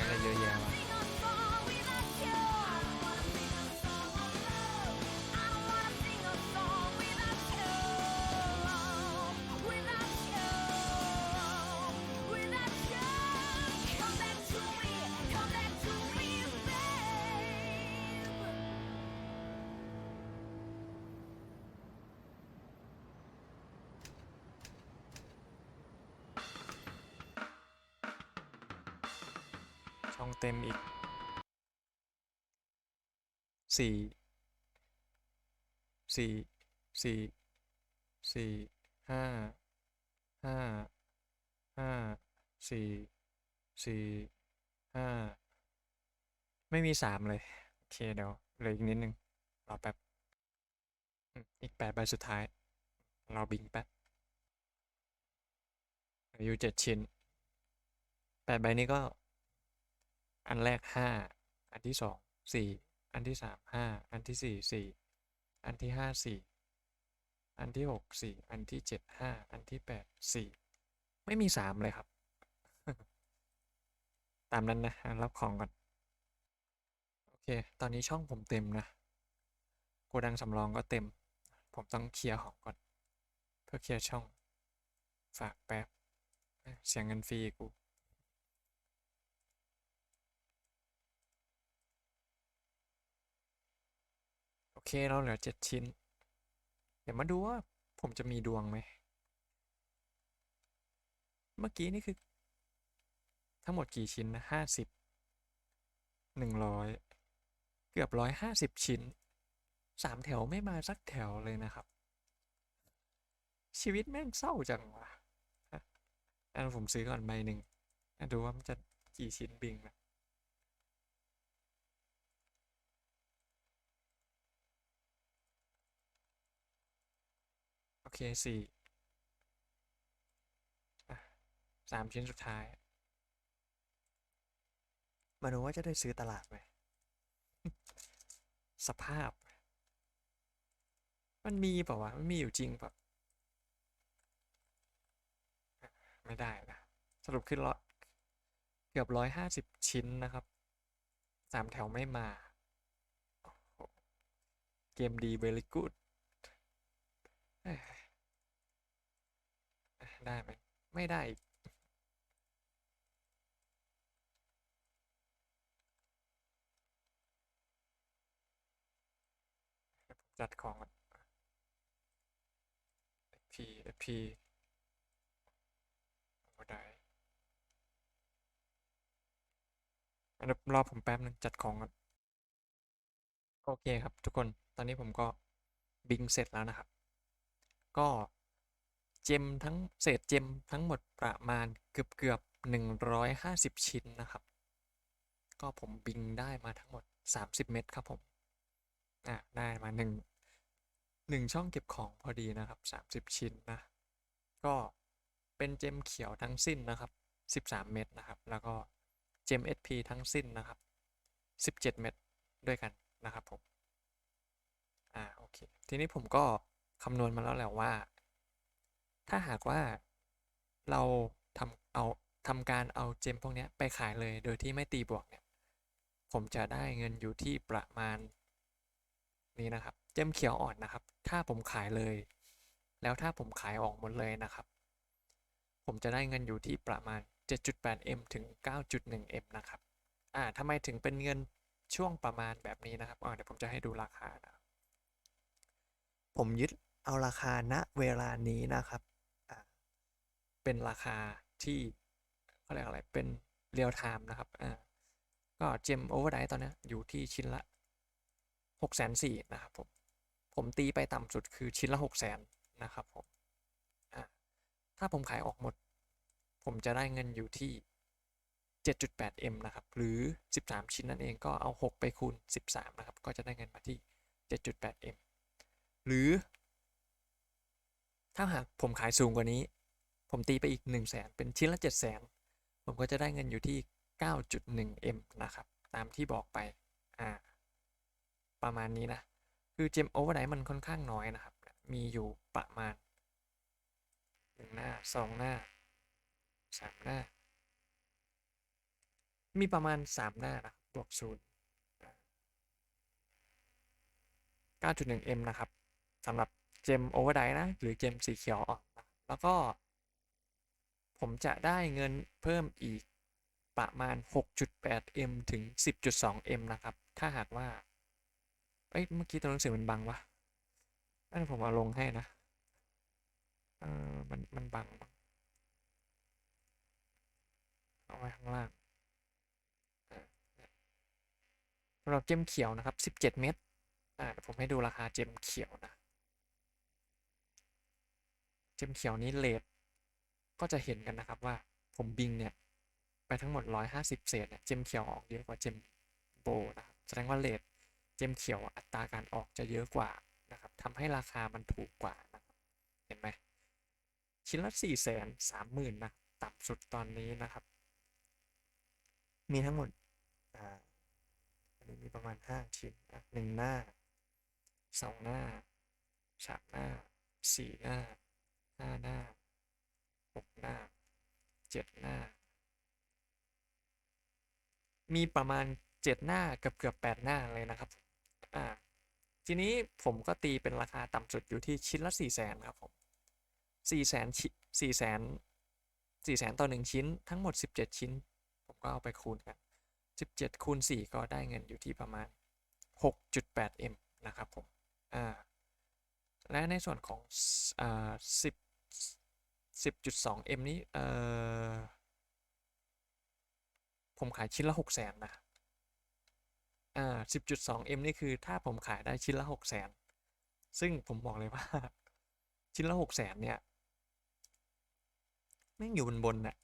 งเอ้ยใช้อะไรเยอะแยะ เต็มอีก สี่สี่สี่สี่ห้าห้าห้าสี่สี่ห้าไม่มีสามเลย โอเคเดี๋ยวเหลืออีกนิดนึง รอแป๊บ อีกแปดใบสุดท้าย เราบิงแป๊บอยู่เจ็ดชิ้นแปดใบนี้ก็ อันแรกห้าอันที่สองสี่อันที่สามห้าอันที่สี่สี่อันที่ห้าสี่อันที่หกสี่อันที่เจ็ดห้าอันที่แปดสี่ไม่มีสามเลยครับ ตามนั้นนะรับของก่อน โอเค ตอนนี้ช่องผมเต็มนะโกดังสำรองก็เต็ม ผมต้องเคลียร์ของก่อน เพื่อเคลียร์ช่อง ฝากแป๊บ เสียงเงินฟรีอีกกู โอ เคเราเหลือเจ็ดชิ้น เดี๋ยวมาดูว่าผมจะมีดวงไหม เมื่อกี้นี่คือ ทั้งหมดกี่ชิ้นนะห้าสิบหนึ่งร้อยเกือบร้อยห้าสิบชิ้นสามแถวไม่มาสักแถวเลยนะครับ ชีวิตแม่งเศร้าจังวะอันผมซื้อก่อนใบหนึ่งดูว่ามันจะกี่ชิ้นบิงนะ เคสี่สามชิ้นสุดท้าย มาดูว่าจะได้ซื้อตลาดไหม สภาพ มันมีเปล่าวะ มันมีอยู่จริงเปล่าอะไม่ได้นะ สรุปขึ้นร้อยเกือบร้อยห้าสิบชิ้นนะครับสามแถวไม่มา เกมดี very good เอ้ย ได้ไหมไม่ได้อีกจัดของอน FP FP โอ้ได้เดี๋ยวรอผมแป๊บนึงจัดของก่อนโอเคครับทุกคนตอนนี้ผมก็บิงเสร็จแล้วนะครับ ก็ เจมทั้งเศษเจมทั้งหมดประมาณเกือบเกือบหนึ่งร้อยห้าสิบชิ้นนะครับ ก็ผมบิงได้มาทั้งหมดสามสิบเม็ดครับผมอะได้มาหนึ่งหนึ่งช่องเก็บของพอดีนะครับสามสิบชิ้นนะ ก็เป็นเจมเขียวทั้งสิ้นนะครับสิบสามเม็ดนะครับ แล้วก็เจม SP ทั้งสิ้นนะครับสิบเจ็ดเม็ดด้วยกันนะครับผม อ่าโอเค ทีนี้ผมก็คำนวณมาแล้วแหละว่า ถ้าหากว่าเราทำเอาทำการเอาเจมพวกนี้ไปขายเลยโดยที่ไม่ตีบวกเนี่ย ผมจะได้เงินอยู่ที่ประมาณนี้นะครับ เจมเขียวอ่อนนะครับ ถ้าผมขายเลย แล้วถ้าผมขายออกหมดเลยนะครับ ผมจะได้เงินอยู่ที่ประมาณ 7.8M ถึง 9.1M นะครับ อ่าทำไมถึงเป็นเงินช่วงประมาณแบบนี้นะครับอ่าเดี๋ยวผมจะให้ดูราคานะผมยึดเอาราคาณเวลานี้นะครับ เป็นราคาที่เขาเรียกอะไรเป็นเรียลไทม์นะครับอ่าก็เจมโอเวอร์ไดตอนนี้อยู่ที่ชิ้นละหกแสนสี่นะครับผมผมตีไปต่ำสุดคือชิ้นละหกแสนนะครับผมถ้าผมขายออกหมด ผมจะได้เงินอยู่ที่ 7.8M นะครับ หรือ 13 ชิ้นนั่นเองก็เอา 6 ไปคูณ 13 นะครับ ก็จะได้เงินมาที่ 7.8M หรือ ถ้าหากผมขายสูงกว่านี้ ผมตีไปอีก 1 0 0 0 0แสนเป็นชิ้นละ 7 0 0 0 0 0ผมก็จะได้เงินอยู่ที่ 9.1M นะครับ ตามที่บอกไปอ่าประมาณนี้นะ คือเจมโอเวอร์ไดมันค่อนข้างน้อยนะครับ มีอยู่ประมาณหนึ่งหน้าสองหน้าสามหน้า มีประมาณ3หน้านะบวกศูนย์ 9.1m นะครับสำหรับเจมโอเวอร์ไดนะ หรือเจมสีเขียวออนนะแล้วก็ ผมจะได้เงินเพิ่มอีกประมาณ 6.8m ถึง 10.2m นะครับ ถ้าหากว่า เอ้ย เมื่อกี้ตัวหนังสือมันบังวะนั่นผมเอาลงให้นะเออมัน มันบัง เอาไว้ข้างล่างเนี่ยสำหรับเจมเขียวนะครับ 17 เม็ดอ่าเดี๋ยวผมให้ดูราคาเจมเขียวนะ เจมเขียวนี้เลท ก็จะเห็นกันนะครับว่าผมบิงเนี่ยไปทั้งหมด 150 เศษเนี่ยเจมเขียวออกเยอะกว่าเจมโบนะครับแสดงว่าเลทเจมเขียวอัตราการออกจะเยอะกว่านะครับทำให้ราคามันถูกกว่านะครับเห็นไหมชิ้นละ4 3 0 0 0 0นะต่ำสุดตอนนี้นะครับ มีทั้งหมดอ่าอันนี้มีประมาณ 5 ชิ้นนะหนึ่งหน้าสองหน้าสามหน้าสี่หน้าห้าหน้า หกหน้าเจ็ดหน้า มีประมาณเจ็ดหน้าเกือบเกือบแปดหน้าเลยนะครับอ่าทีนี้ผมก็ตีเป็นราคาต่ำสุดอยู่ที่ชิ้นละสี่แสนครับผมสี่แสนสี่แสนสี่แสนต่อหนึ่งชิ้นทั้งหมดสิบเจ็ดชิ้น ผมก็เอาไปคูณกันสิบเจ็ดคูณสี่ก็ได้เงินอยู่ที่ประมาณหกจุดแปดเอ็มนะครับผมอ่าและในส่วนของอ่าสิบ สิบจุดสองเอ็มนี้เออผมขายชิ้นละหกแสนนะอ่าสิบจุดสองเอ็มนี่คือถ้าผมขายได้ชิ้นละหกแสนซึ่งผมบอกเลยว่า ชิ้นละหกแสนเนี่ยไม่งอยู่บนบนน่ะ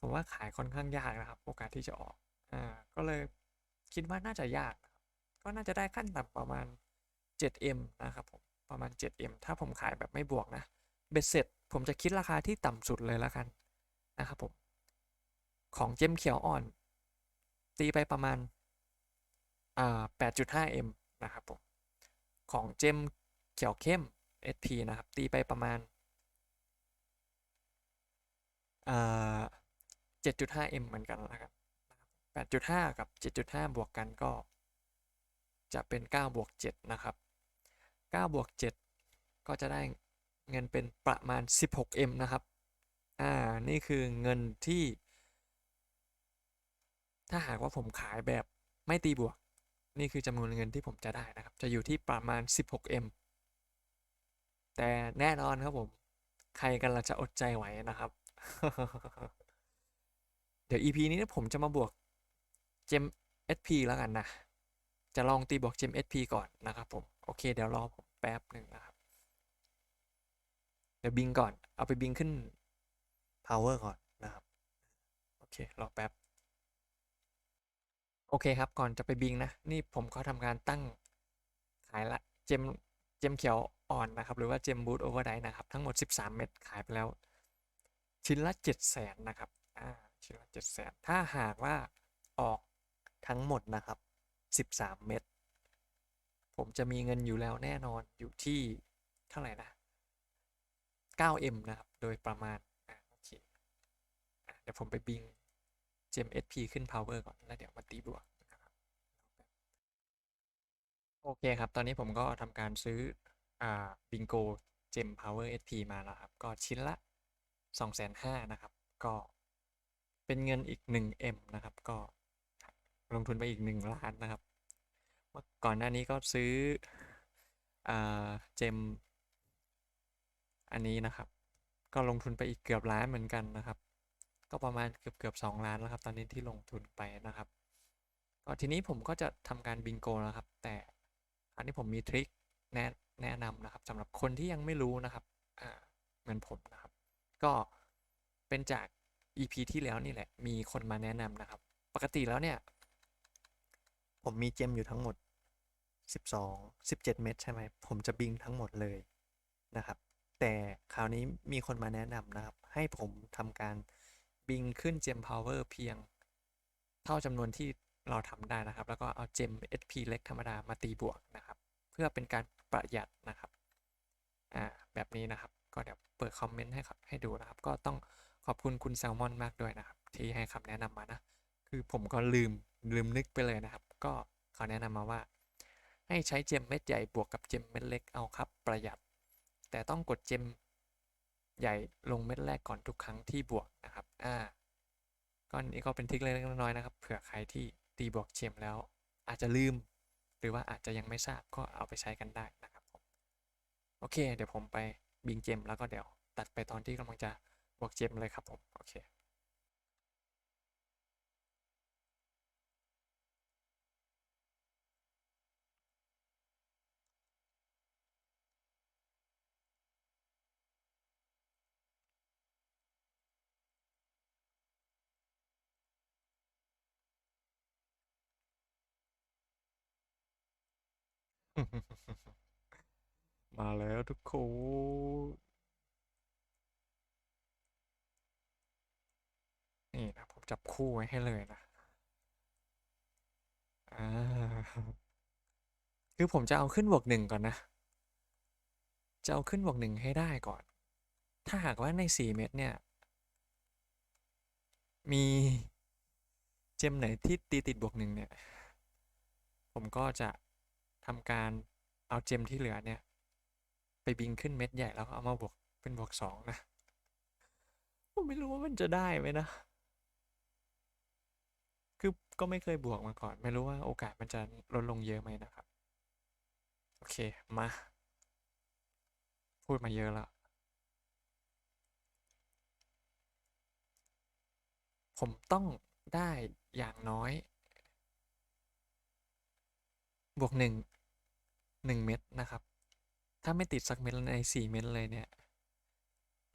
ผมว่าขายค่อนข้างยากนะครับ โอกาสที่จะออก อ่า ก็เลยคิดว่าน่าจะยาก ก็น่าจะได้ขั้นต่ำประมาณ 7M นะครับผม ประมาณ 7M ถ้าผมขายแบบไม่บวกนะ เบ็ดเสร็จ ผมจะคิดราคาที่ต่ำสุดเลยแล้วกันนะครับผมของเจมเขียวอ่อน ตีไปประมาณอ่า 8.5M นะครับผมของเจมเขียวเข้ม SP นะครับ ตีไปประมาณอ่า 7.5M เหมือนกันนะครับ8.5 กับ 7.5 บวกกันก็ จะเป็น 9 บวก 7 นะครับ 9 บวก 7 ก็จะได้ เงินเป็นประมาณ 16M นะครับ อ่า นี่คือเงินที่ ถ้าหากว่าผมขายแบบไม่ตีบวก นี่คือจำนวนเงินที่ผมจะได้นะครับ จะอยู่ที่ประมาณ 16M แต่แน่นอนครับผม ใครกันเราจะอดใจไหวนะครับ เดี๋ยว EP นี้ผมจะมาบวกเจม SP แล้วกันนะ จะลองตีบวกเจม SP ก่อนนะครับผม โอเค เดี๋ยวรอผมแป๊บหนึ่งนะครับ เดี๋ยวบิงก่อน เอาไปบิงขึ้น power ก่อนนะครับ โอเค รอแป๊บ โอเคครับ ก่อนจะไปบิงนะ นี่ผมก็ทำการตั้งขายละเจมเจมเขียวอ่อนนะครับ หรือว่าเจมบูทโอเวอร์ไดนะครับ ทั้งหมด 13 เม็ดขายไปแล้ว ชิ้นละ 7 0 0 0 0 0นะครับ อ่า ชิ้นละ7 0 0 0 0 0ถ้าหากว่าออกทั้งหมดนะครับ 13 เม็ดผมจะมีเงินอยู่แล้วแน่นอนอยู่ที่เท่าไหร่นะ 9M นะครับ โดยประมาณโอเคเดี๋ยวผมไปบิงเจม SP ขึ้น power ก่อน แล้วเดี๋ยวมาตีบวกนะครับโอเคครับ ตอนนี้ผมก็ทำการซื้ออ่าบิงโกเจม power SP มาแล้วครับ ก็ชิ้นละ 2,500,000นะครับ ก็เป็นเงินอีก 1M นะครับ ก็ลงทุนไปอีก 1 ล้านนะครับ ก่อนหน้านี้ก็ซื้อเจม อันนี้นะครับ ก็ลงทุนไปอีกเกือบล้านเหมือนกันนะครับ ก็ประมาณเกือบเกือบสองล้านแล้วครับ ตอนนี้ที่ลงทุนไปนะครับ ก็ทีนี้ผมก็จะทำการบิงโกแล้วครับ แต่อันนี้ผมมีทริคแนะแนะนำนะครับสำหรับคนที่ยังไม่รู้นะครับเหมือนผมนะครับ ก็เป็นจาก EP ที่แล้วนี่แหละ มีคนมาแนะนำนะครับ ปกติแล้วเนี่ย ผมมีเจมอยู่ทั้งหมด 12 17 เม็ดใช่ไหม ผมจะบิงทั้งหมดเลยนะครับ แต่คราวนี้มีคนมาแนะนำนะครับ ให้ผมทำการบิงขึ้นเจมพาวเวอร์เพียง เท่าจำนวนที่เราทำได้นะครับ แล้วก็เอาเจม SP เล็กธรรมดามาตีบวกนะครับ เพื่อเป็นการประหยัดนะครับอ่าแบบนี้นะครับ ก็เดี๋ยวเปิดคอมเมนต์ให้ครับให้ดูนะครับ ก็ต้องขอบคุณคุณแซลมอนมากด้วยนะครับ ที่ให้คำแนะนำมานะ คือผมก็ลืมลืมนึกไปเลยนะครับ ก็เขาแนะนำมาว่า ให้ใช้เจมเม็ดใหญ่บวกกับเจมเม็ดเล็กเอาครับประหยัด แต่ต้องกดเจมใหญ่ลงเม็ดแรกก่อนทุกครั้งที่บวกนะครับอ่าก็นี่ก็เป็นทริคเล็กๆน้อยๆนะครับ เผื่อใครที่ตีบวกเจมแล้ว อาจจะลืม หรือว่าอาจจะยังไม่ทราบก็เอาไปใช้กันได้นะครับผมโอเค เดี๋ยวผมไปบิงเจมแล้วก็เดี๋ยวตัดไปตอนที่กำลังจะบวกเจมเลยครับผมโอเค มาแล้วทุกคนนี่นะผมจับคู่ไว้ให้เลยนะอ่าคือผมจะเอาขึ้นบวกหนึ่งก่อนนะ จะเอาขึ้นบวกหนึ่งให้ได้ก่อน ถ้าหากว่าในสี่เม็ดเนี่ย มีเจมไหนที่ตีติดบวกหนึ่งเนี่ย ผมก็จะ ทำการเอาเจมที่เหลือเนี่ย ไปบิงขึ้นเม็ดใหญ่แล้วก็เอามาบวกเป็นบวกสองนะ ผมไม่รู้ว่ามันจะได้ไหมนะ คือก็ไม่เคยบวกมาก่อน ไม่รู้ว่าโอกาสมันจะลดลงเยอะไหมนะครับ โอเค มา พูดมาเยอะแล้วผมต้องได้อย่างน้อย บวกหนึ่ง หนึ่งเม็ดนะครับ ถ้าไม่ติดสักเม็ดในสี่เม็ดเลยเนี่ย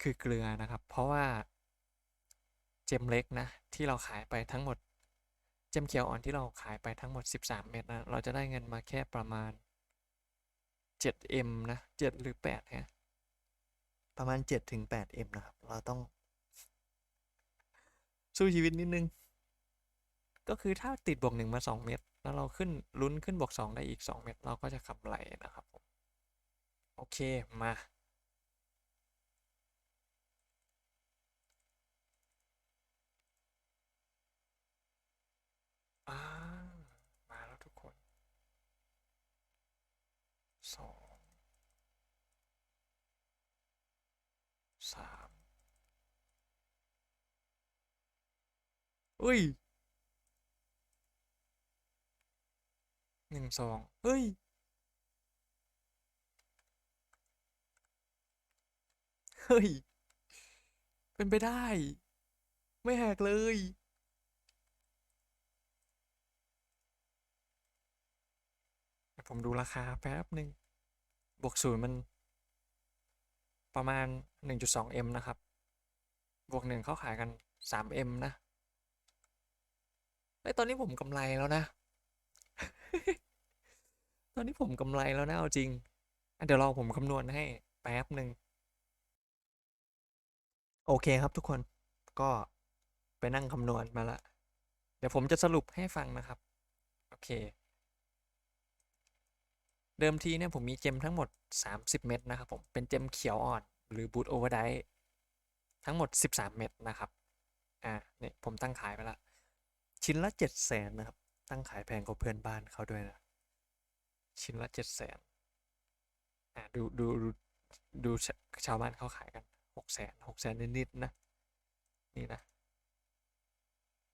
คือเกลือนะครับ เพราะว่าเจมเล็กนะ ที่เราขายไปทั้งหมด เจมเขียวอ่อนที่เราขายไปทั้งหมด 13 เม็ดนะ เราจะได้เงินมาแค่ประมาณ 7M นะ 7 หรือ8ฮะประมาณ 7 ถึง 8M นะครับ เราต้อง สู้ชีวิตนิดนึง ก็คือถ้าติดบวกหนึ่งมา 2 เม็ด แล้วเราขึ้นลุ้นขึ้นบวก 2 ได้อีก 2 เม็ดเราก็จะกำไรนะครับผมโอเคมาอ่ามาแล้วทุกคนสองสามอุ้ย หนึ่งสองเฮ้ย เฮ้ย เป็นไปได้ ไม่แหกเลย ผมดูราคาแป๊บหนึ่งบวกศูนย์มันประมาณ 1.2M นะครับ บวกหนึ่งเขาขายกัน 3M นะไอ้ยตอนนี้ผมกำไรแล้วนะ ตอนนี้ผมกำไรแล้วนะเอาจริงเดี๋ยวรอผมคำนวณให้แป๊บหนึ่ง โอเคครับทุกคนก็ไปนั่งคำนวณมาละ เดี๋ยวผมจะสรุปให้ฟังนะครับ โอเค เดิมทีเนี่ยผมมีเจมทั้งหมด 30 เม็ดนะครับผม เป็นเจมเขียวอ่อน หรือบูทโอเวอร์ไดทั้งหมด 13 เม็ดนะครับ อ่าเนี่ยผมตั้งขายไปละ ชิ้นละ 7 0 0แสนนะครับ ตั้งขายแพงกว่าเพื่อนบ้านเขาด้วยนะ ชิ้นละ7 0 0แสนอ่าดูดูดูดูชาวบ้านเขาขายกัน6 0แสน6แสนนิดๆนะ นี่นะ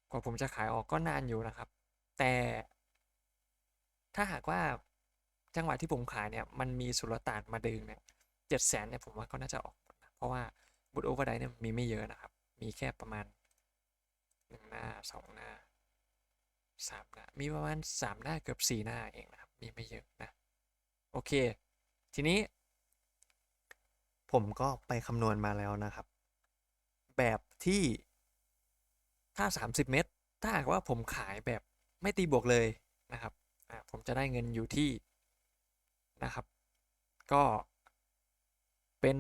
กว่าผมจะขายออกก็นานอยู่นะครับ แต่ถ้าหากว่าจังหวะที่ผมขายเนี่ยมันมีสุลต่านมาดึงเนี่ยเจ็ดแสนเนี่ยผมว่าก็น่าจะออกหมดนะเพราะว่าบูทโอเวอร์ไดเนี่ยมีไม่เยอะนะครับ มีแค่ประมาณหนึ่งหน้าสองหน้า สามหน้า มีประมาณสามหน้าเกือบสี่หน้าเองนะครับ มีไม่เยอะนะ โอเค ทีนี้ ผมก็ไปคำนวณมาแล้วนะครับ แบบที่ถ้า 30 เมตร ถ้าหากว่าผมขายแบบไม่ตีบวกเลยนะครับ ผมจะได้เงินอยู่ที่นะครับ ก็เป็น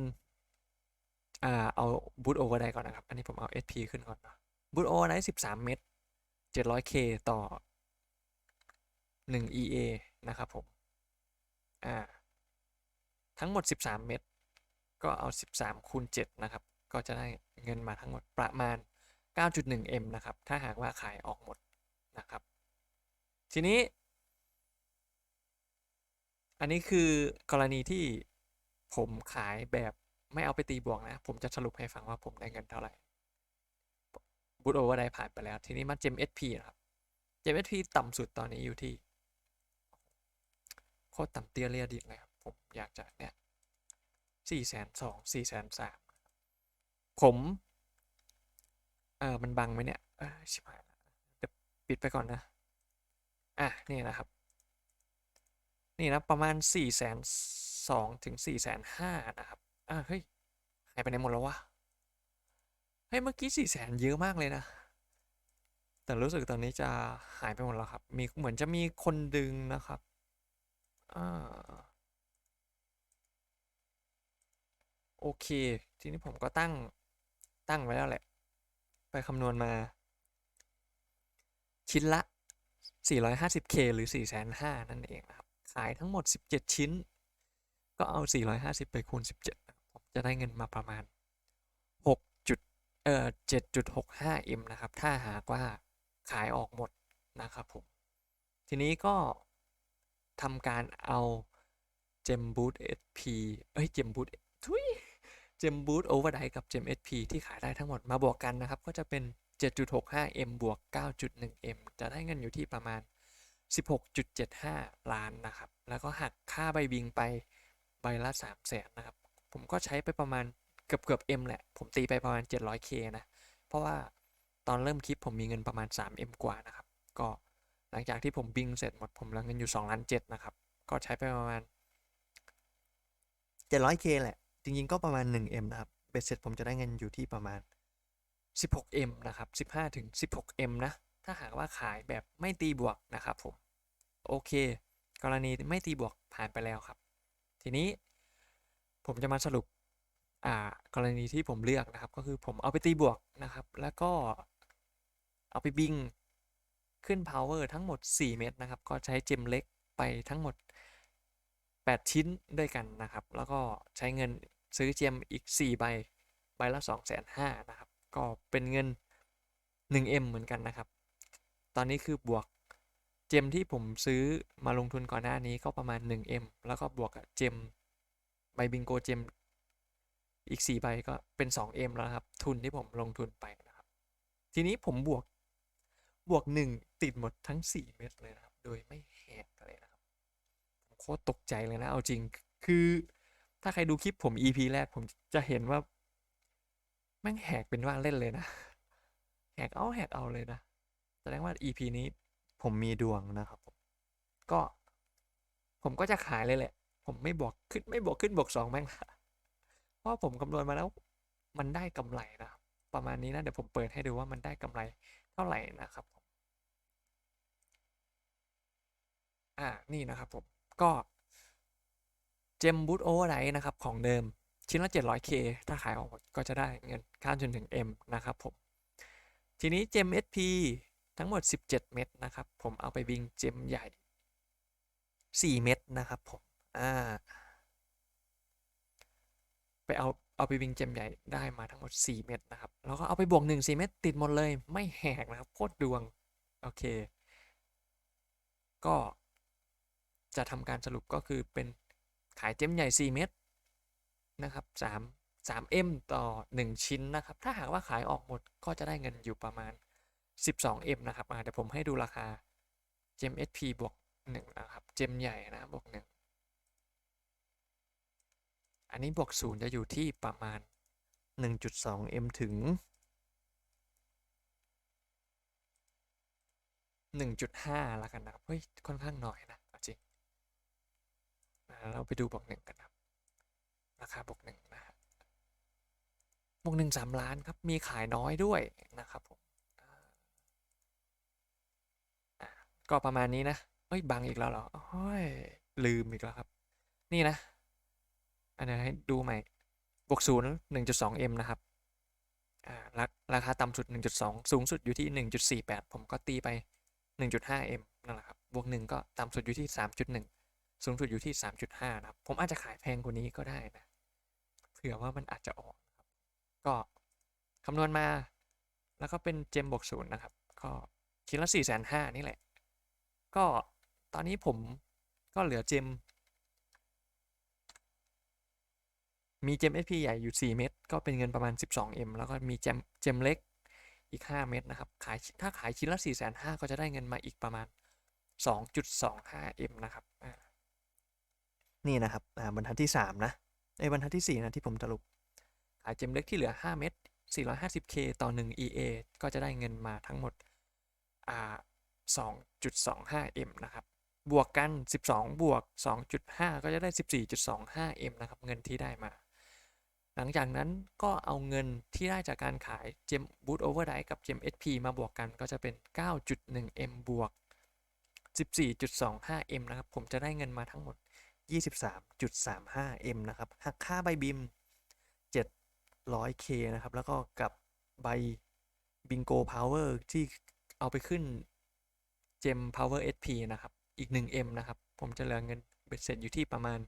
อ่าเอาบูทโอเวอร์ไดก่อนนะครับ อันนี้ผมเอา SP ขึ้นก่อนบูทโอเวอร์ได13 เมตร 700K ต่อ 1 EA นะครับผม อ่า ทั้งหมด 13 เม็ด ก็เอา 13คูณ7นะครับ ก็จะได้เงินมาทั้งหมดประมาณ 9.1M นะครับ ถ้าหากว่าขายออกหมดนะครับ ทีนี้ อันนี้คือกรณีที่ผมขายแบบไม่เอาไปตีบวกนะ ผมจะสรุปให้ฟังว่าผมได้เงินเท่าไหร่ บูตโอเวอร์ไดผ่านไปแล้ว ทีนี้มาเจม SP นะครับเจม SP ต่ำสุดตอนนี้อยู่ที่โคตรต่ำเตี้ยเรียดิเลยครับ ผมอยากจะเนี่ยสี่แสนสองสี่แสนสามผมเออมันบังไหมเนี่ยเออชิบหายละเดี๋ยวปิดไปก่อนนะ อะ นี่นะครับ นี่นะ ประมาณสี่แสนสองถึงสี่แสนห้านะครับ อะเฮ้ย หายไปไหนหมดแล้ววะ เฮ้ยเมื่อกี้สี่แสนเยอะมากเลยนะ แต่รู้สึกตอนนี้จะหายไปหมดแล้วครับ มีเหมือนจะมีคนดึงนะครับอ่าโอเค ทีนี้ผมก็ตั้งตั้งไว้แล้วแหละ ไปคำนวณมา ชิ้นละ 450k หรือ 4 5 0 0 0นั่นเองนะครับ ขายทั้งหมด 17 ชิ้น ก็เอา 450 ไปคูณ 17 ผมจะได้เงินมาประมาณ เอ่อ 7.65m นะครับ ถ้าหากว่าขายออกหมดนะครับผม ทีนี้ก็ทำการเอาเจมบูท SP เอ้ยเจมบูททุยเจมบูทโอเวอร์ไดกับเจม SP ที่ขายได้ทั้งหมดมาบวกกันนะครับ ก็จะเป็น 7.65m บวก 9.1m จะได้เงินอยู่ที่ประมาณ 16.75 ล้านนะครับ แล้วก็หักค่าใบบิงไปใบละ3แสนนะครับ ผมก็ใช้ไปประมาณ เกือบเกือบ M แหละ ผมตีไปประมาณ 700k นะ เพราะว่าตอนเริ่มคลิปผมมีเงินประมาณ 3m กว่านะครับ ก็หลังจากที่ผมบิงเสร็จหมดผมเหลือเงินอยู่2ล้าน7นะครับ ก็ใช้ไปประมาณ 700k แหละ จริงๆก็ประมาณ 1m นะครับเบ็ดเสร็จผมจะได้เงินอยู่ที่ประมาณ 16m นะครับ 15ถึง 16m นะ ถ้าหากว่าขายแบบไม่ตีบวกนะครับผม โอเค กรณีไม่ตีบวกผ่านไปแล้วครับ ทีนี้ผมจะมาสรุป กรณีที่ผมเลือกนะครับ ก็คือผมเอาไปตีบวกนะครับ แล้วก็เอาไปบิงขึ้น power ทั้งหมด 4 เม็ดนะครับ ก็ใช้เจมเล็กไปทั้งหมด 8 ชิ้นด้วยกันนะครับ แล้วก็ใช้เงินซื้อเจมอีก 4 ใบ ใบละ 2 5 0 0 0นะครับ ก็เป็นเงิน 1M เหมือนกันนะครับ ตอนนี้คือบวกเจมที่ผมซื้อมาลงทุนก่อนหน้านี้ก็ประมาณ 1M แล้วก็บวกกับเจมใบบิงโกเจม อีก4ใบก็เป็น 2M แล้วครับ ทุนที่ผมลงทุนไปนะครับ ทีนี้ผมบวกบวก 1 ติดหมดทั้ง 4 เม็ดเลยนะครับ โดยไม่แหกเลยนะครับผมโคตรตกใจเลยนะเอาจริงคือถ้าใครดูคลิปผม EP แรกผมจะเห็นว่า แม่งแหกเป็นว่าเล่นเลยนะ แหกเอาแหกเอาเลยนะแสดงว่า EP นี้ผมมีดวงนะครับผมก็ผมก็จะขายเลยแหละ ผมไม่บวกขึ้นไม่บวกขึ้นบวกสองแม่งละ เพราะผมคำนวณมาแล้วมันได้กำไรนะประมาณนี้นะเดี๋ยวผมเปิดให้ดูว่ามันได้กำไรเท่าไหร่นะครับผมอ่านี่นะครับผมก็เจมบูตโอเวอร์ไดนะครับของเดิมชิ้นละ 700k ถ้าขายออกหมดก็จะได้เงินข้ามจนถึง M นะครับผม ทีนี้เจม SP ทั้งหมด 17 เม็ดนะครับ ผมเอาไปบิงเจมใหญ่ 4 เม็ดนะครับผม อ่า ไปเอาเอาไปบิงเจมใหญ่ได้มาทั้งหมด 4 เม็ดนะครับแล้วก็เอาไปบวก 1 4 เม็ดติดหมดเลยไม่แหกนะครับโคตรดวง โอเค ก็จะทำการสรุปก็คือเป็นขายเจมใหญ่ 4 เม็ดนะครับ3 3M ต่อ 1 ชิ้นนะครับ ถ้าหากว่าขายออกหมดก็จะได้เงินอยู่ประมาณ 12M นะครับเดี๋ยวผมให้ดูราคาเจม SP บวก 1 นะครับเจมใหญ่นะบวก 1 อันนี้บวก0จะอยู่ที่ประมาณ 1.2M ถึง 1.5แล้วกันนะครับ เฮ้ย ค่อนข้างน้อยนะจริงเราไปดูบวก1กันครับ ราคาบวก1นะฮะบวก1 3ล้านครับ มีขายน้อยด้วยนะครับผมก็ประมาณนี้นะเอ้ย บังอีกแล้วเหรอโอ้ยลืมอีกแล้วครับ นี่นะ อันนี้ให้ดูใหม่บวกศูนย์หนึ่งจุดสองเอ็มนะครับราราคาต่ำสุด 1.2 สูงสุดอยู่ที่ 1.48 ผมก็ตีไป 1.5m นั่นแหละครับ บวก 1 ก็ต่ำสุดอยู่ที่ 3.1 สูงสุดอยู่ที่ 3.5 นะครับ ผมอาจจะขายแพงกว่านี้ก็ได้นะ เผื่อว่ามันอาจจะออกครับ ก็คำนวณมา แล้วก็เป็นเจมบวกศูนย์นะครับ ก็ชิ้นละสี่แสนห้านี่แหละ ก็ตอนนี้ผมก็เหลือเจม มีเจม SP ใหญ่อยู่ 4 เม็ดก็เป็นเงินประมาณ 12M แล้วก็มีเจมเจมเล็กอีก 5 เม็ดนะครับ ขายถ้าขายชิ้นละ 4 5 0 0 0ก็จะได้เงินมาอีกประมาณ 2.25M นะครับ นี่นะครับอ่าบรรทัดที่ 3 นะไอ้บรรทัดที่ 4 นะที่ผมสรุป ขายเจมเล็กที่เหลือ 5 เม็ด 450K ต่อ 1 EA ก็จะได้เงินมาทั้งหมดอ่า 2.25M นะครับ บวกกัน 12 บวก 2.5 ก็จะได้ 14.25M นะครับ เงินที่ได้มา หลังจากนั้นก็เอาเงินที่ได้จากการขายเจมบูตโอเวอร์ไดกับเจม SP มาบวกกันก็จะเป็น 9.1M บวก 14.25M นะครับ ผมจะได้เงินมาทั้งหมด 23.35M นะครับหักค่าใบบิม 700K นะครับ แล้วก็กับใบบิงโกพาวเวอร์ที่เอาไปขึ้นเจม Power SP นะครับ อีก 1M นะครับ ผมจะเหลือเงินเบ็ดเสร็จอยู่ที่ประมาณ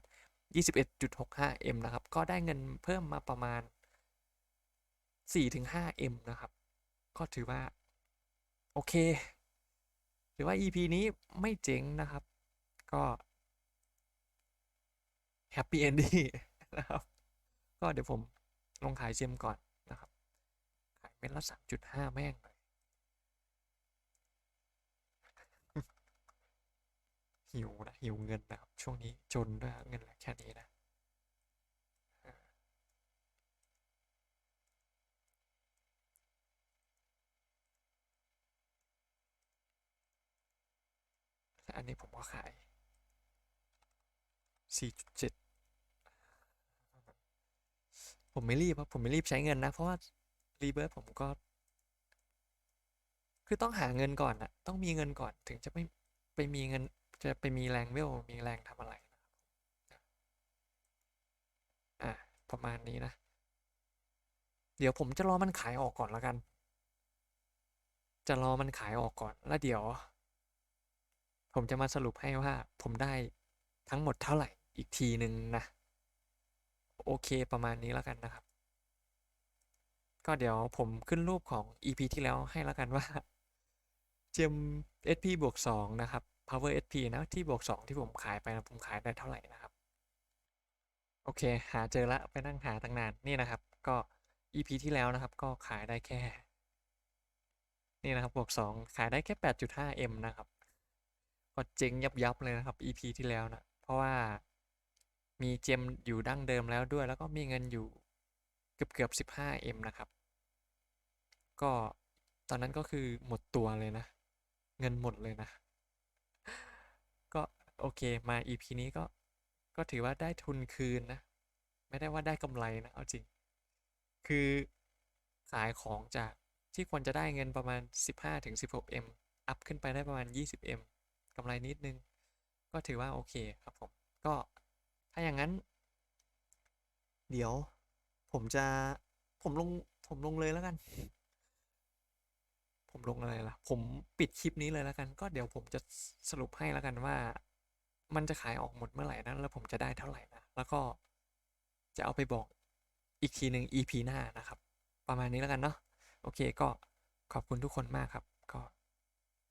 21.65M นะครับ ก็ได้เงินเพิ่มมาประมาณ 4-5M นะครับ ก็ถือว่า โอเค ถือว่า EP นี้ไม่เจ๋งนะครับ ก็แฮปปี้เอนดี้นะครับ ก็เดี๋ยวผมลงขายเจมก่อนนะครับ ขายเม็ดละ 3.5 แม่งเลย หิวนะหิวเงินนะครับช่วงนี้จนด้วยเงินเหลือแค่นี้นะและอันนี้ผมก็ขาย 4.7 ผมไม่รีบครับผมไม่รีบใช้เงินนะ เพราะว่ารีเบิร์ตผมก็ คือต้องหาเงินก่อนอะต้องมีเงินก่อนถึงจะไม่ไปมีเงิน จะไปมีแรงเวลมีแรงทำอะไรนะครับอะประมาณนี้นะ เดี๋ยวผมจะรอมันขายออกก่อนแล้วกัน จะรอมันขายออกก่อนแล้วเดี๋ยว ผมจะมาสรุปให้ว่าผมได้ทั้งหมดเท่าไหร่อีกทีหนึ่งนะ โอเคประมาณนี้แล้วกันนะครับ ก็เดี๋ยวผมขึ้นรูปของ EP ที่แล้วให้แล้วกันว่า เจม SP บวก2นะครับ Power SP นะที่บวก 2 ที่ผมขายไปนะผมขายได้เท่าไหร่นะครับ โอเค หาเจอละไปนั่งหาตั้งนานนี่นะครับ ก็ EP ที่แล้วนะครับ ก็ขายได้แค่ นี่นะครับบวก 2 ขายได้แค่ 8.5M นะครับก็เจ๊งยับยับเลยนะครับ EP ที่แล้วนะเพราะว่ามีเจมอยู่ดั้งเดิมแล้วด้วย แล้วก็มีเงินอยู่เกือบเกือบ 15M นะครับ ก็ตอนนั้นก็คือหมดตัวเลยนะ เงินหมดเลยนะ โอเคมา EP นี้ก็ก็ถือว่าได้ทุนคืนนะ ไม่ได้ว่าได้กำไรนะ เอาจริง คือขายของจากที่ควรจะได้เงินประมาณ 15-16M อัพขึ้นไปได้ประมาณ 20M กำไรนิดนึง ก็ถือว่าโอเคครับผม ก็ถ้าอย่างนั้น เดี๋ยวผมจะผมลงผมลงเลยแล้วกัน ผมลงอะไรล่ะ ผมปิดคลิปนี้เลยแล้วกัน ก็เดี๋ยวผมจะสรุปให้แล้วกันว่า มันจะขายออกหมดเมื่อไหร่นะแล้วผมจะได้เท่าไหร่นะแล้วก็จะเอาไปบอกอีกทีหนึ่ง EP หน้านะครับ ประมาณนี้แล้วกันเนาะโอเคก็ขอบคุณทุกคนมากครับ ก็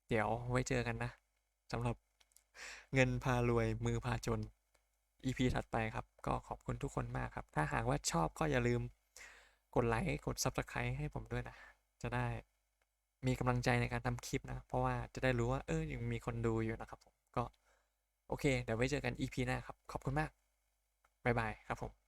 เดี๋ยวไว้เจอกันนะสำหรับเงินพารวยมือพาจน EP ถัดไปครับ ก็ขอบคุณทุกคนมากครับ ถ้าหากว่าชอบก็อย่าลืมกดไลค์กด Subscribe ให้ผมด้วยนะ จะได้มีกำลังใจในการทำคลิปนะ เพราะว่าจะได้รู้ว่าเออยังมีคนดูอยู่นะครับผม โอเค เดี๋ยวไว้เจอกัน EP หน้าครับ ขอบคุณมาก บ๊ายบายครับผม